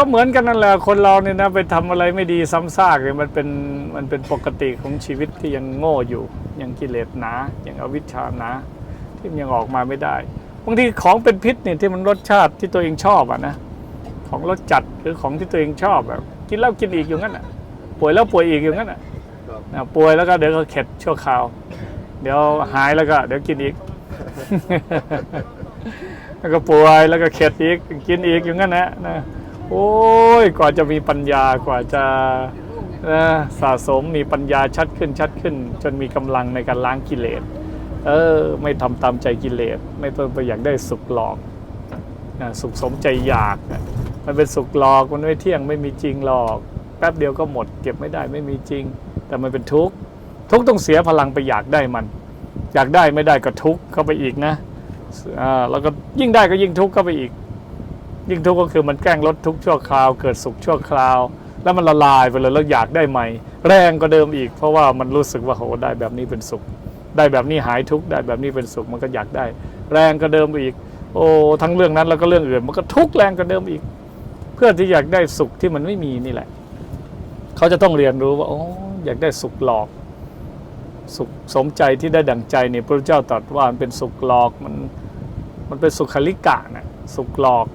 ก็เหมือนกันนั่นแหละคนเราเนี่ยนะไปทำอะไรไม่ดีซ้ำซากเนี่ยมันเป็นมันเป็นปกติของชีวิตที่ยังโง่อยู่ ยังกิเลสหนายังอวิชชาหนาที่มันยังออกมาไม่ได้บางทีของเป็นพิษเนี่ยที่มันรสชาติที่ตัวเองชอบอะนะของรสจัดหรือของที่ตัวเองชอบแบบกินแล้วกินอีกอยู่งั้นอะป่วยแล้วป่วยอีกอยู่งั้นอะครับอะป่วยแล้วก็เดี๋ยวก็เข็ดชั่วคราว เดี๋ยวหายแล้วก็ เดี๋ยวกินอีกแล้วก็ป่วยแล้วก็เข็ดอีกกินอีกอย่างนั้นนะนะ โอ้ยกว่าจะมีปัญญากว่าจะนะสะสมมีปัญญาชัดขึ้นชัดขึ้น จนมีกำลังในการล้างกิเลสเออไม่ทำตามใจกิเลส ไม่ต้องไปอยากได้สุขหลอกนะสุขสมใจอยากนะมันเป็นสุขหลอกมันไม่เที่ยงไม่มีจริงหรอก แป๊บเดียวก็หมด เก็บไม่ได้ไม่มีจริง แต่มันเป็นทุกข์ทุกข์ต้องเสียพลังไปอยากได้มัน อยากได้ไม่ได้ก็ทุกข์เข้าไปอีกนะอ่าแล้วก็ยิ่งได้ก็ยิ่งทุกข์เข้าไปอีก ยิ่งทุกข์ก็คือมันแกล้งลดทุกข์ชั่วคราว เกิดสุขชั่วคราว แล้วมันละลายไปเลยแล้วอยากได้ใหม่ แรงก็เดิมอีก เพราะว่ามันรู้สึกว่าโหได้แบบนี้เป็นสุข ได้แบบนี้หายทุกข์ได้แบบนี้เป็นสุขมันก็อยากได้ แรงก็เดิมอีก โอ้ทั้งเรื่องนั้นแล้วก็เรื่องอื่น มันก็ทุกข์แรงก็เดิมอีก เพื่อที่อยากได้สุขที่มันไม่มีนี่แหละ เขาจะต้องเรียนรู้ว่าโอ้อยากได้สุขหลอก สุขสมใจที่ได้ดั่งใจเนี่ยพระเจ้าตรัสว่ามันเป็นสุขหลอกมันมันเป็นสุขลิกะนะสุขหลอก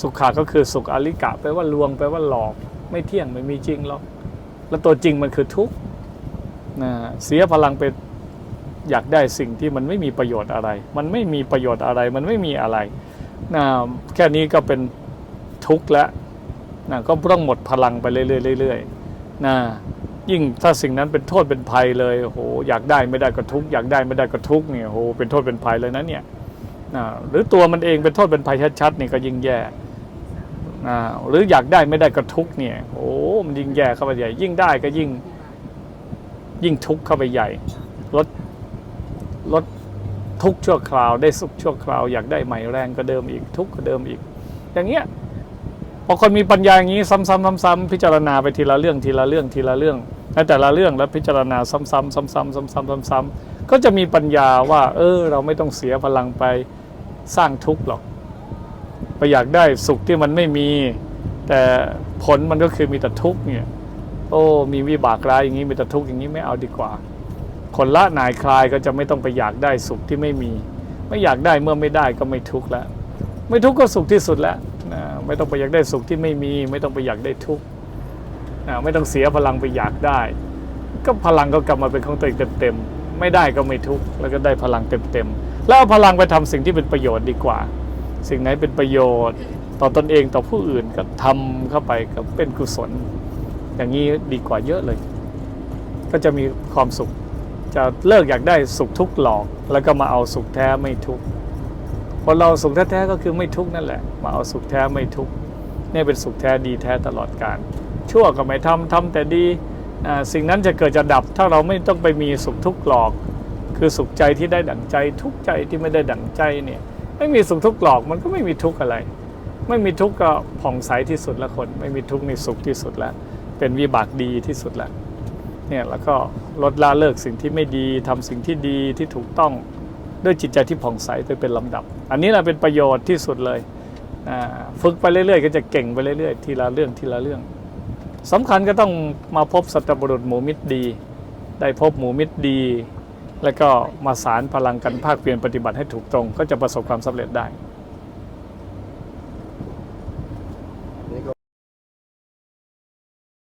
สุขาก็คือสุขอลิกะแปลว่าลวงแปลว่าหลอก ไม่เที่ยงไม่มีจริงหรอกแล้วตัวจริงมันคือทุกข์นะเสียพลังไปอยากได้สิ่งที่มันไม่มีประโยชน์อะไร มันไม่มีประโยชน์อะไร มันไม่มีอะไรนะแค่นี้ก็เป็นทุกข์แล้วนะก็ต้องหมดพลังไปเรื่อยๆนะยิ่งถ้าสิ่งนั้นเป็นโทษเป็นภัยเลยโหอยากได้ไม่ได้ก็ทุกข์อยากได้ไม่ได้ก็ทุกข์เนี่ยโหเป็นโทษเป็นภัยเลยนะเนี่ยอ่าหรือตัวมันเองเป็นโทษเป็นภัยชัดๆนี่ก็ยิ่งแย่ หรืออยากได้ไม่ได้ก็ทุกเนี่ย โอ้มันยิ่งแย่เข้าไปใหญ่ ยิ่งได้ก็ยิ่งยิ่งทุกข์เข้าไปใหญ่ลดลดทุกชั่วคราวได้สุขชั่วคราว อยากได้ใหม่แรงก็เดิมอีกทุกก็เดิมอีก อย่างเงี้ยพอคนมีปัญญาอย่างนี้ซ้ำๆซ้ำๆพิจารณาไปทีละเรื่องทีละเรื่องทีละเรื่องและแต่ละเรื่องแล้วพิจารณาซ้ำๆซ้ำๆซ้ำๆซ้ำๆซ้ำๆก็จะมีปัญญาว่า เออ เราไม่ต้องเสียพลังไปสร้างทุกข์หรอก ไปอยากได้สุขที่มันไม่มี แต่ผลมันก็คือมีแต่ทุกข์เนี่ย โอ้มีวิบากร้ายอย่างนี้มีแต่ทุกข์อย่างนี้ไม่เอาดีกว่า คนละนายคลายก็จะไม่ต้องไปอยากได้สุขที่ไม่มี ไม่อยากได้เมื่อไม่ได้ก็ไม่ทุกข์แล้วไม่ทุกข์ก็สุขที่สุดแล้วนะไม่ต้องไปอยากได้สุขที่ไม่มี ไม่ต้องไปอยากได้ทุกข์นะไม่ต้องเสียพลังไปอยากได้ ก็พลังก็กลับมาเป็นของตัวเองเต็มๆไม่ได้ก็ไม่ทุกข์แล้วก็ได้พลังเต็มๆแล้วเอาพลังไปทำสิ่งที่เป็นประโยชน์ดีกว่า สิ่งไหนเป็นประโยชน์ ต่อตนเองต่อผู้อื่นก็ทำเข้าไปก็เป็นกุศล อย่างนี้ดีกว่าเยอะเลย ก็จะมีความสุข จะเลิกอยากได้สุขทุกข์หลอก แล้วก็มาเอาสุขแท้ไม่ทุกข์คนเราสุขแท้ๆก็คือไม่ทุกข์นั่นแหละ มาเอาสุขแท้ไม่ทุกข์นี่เป็นสุขแท้ดีแท้ตลอดการชั่วก็ไม่ทำทำแต่ดีสิ่งนั้นจะเกิดจะดับถ้าเราไม่ต้องไปมีสุขทุกข์หลอก คือสุขใจที่ได้ดั่งใจทุกข์ใจที่ไม่ได้ดั่งใจเนี่ย ไม่มีสุขทุกข์หลอกมันก็ไม่มีทุกข์อะไร ไม่มีทุกข์ก็ผ่องใสที่สุดละคน ไม่มีทุกข์ในสุขที่สุดแล้ว เป็นวิบากดีที่สุดแล้วเนี่ยแล้วก็ลดละเลิกสิ่งที่ไม่ดีทำสิ่งที่ดีที่ถูกต้องด้วยจิตใจที่ผ่องใสไปเป็นลำดับ อันนี้แหละเป็นประโยชน์ที่สุดเลยฝึกไปเรื่อยๆ ก็จะเก่งไปเรื่อยๆ ทีละเรื่องทีละเรื่องสำคัญก็ต้องมาพบสัตบุรุษหมูมิตรดี ได้พบหมูมิตรดี แล้วก็มาสารพลังกันภาคเปลี่ยนปฏิบัติให้ถูกตรง ก็จะประสบความสำเร็จได้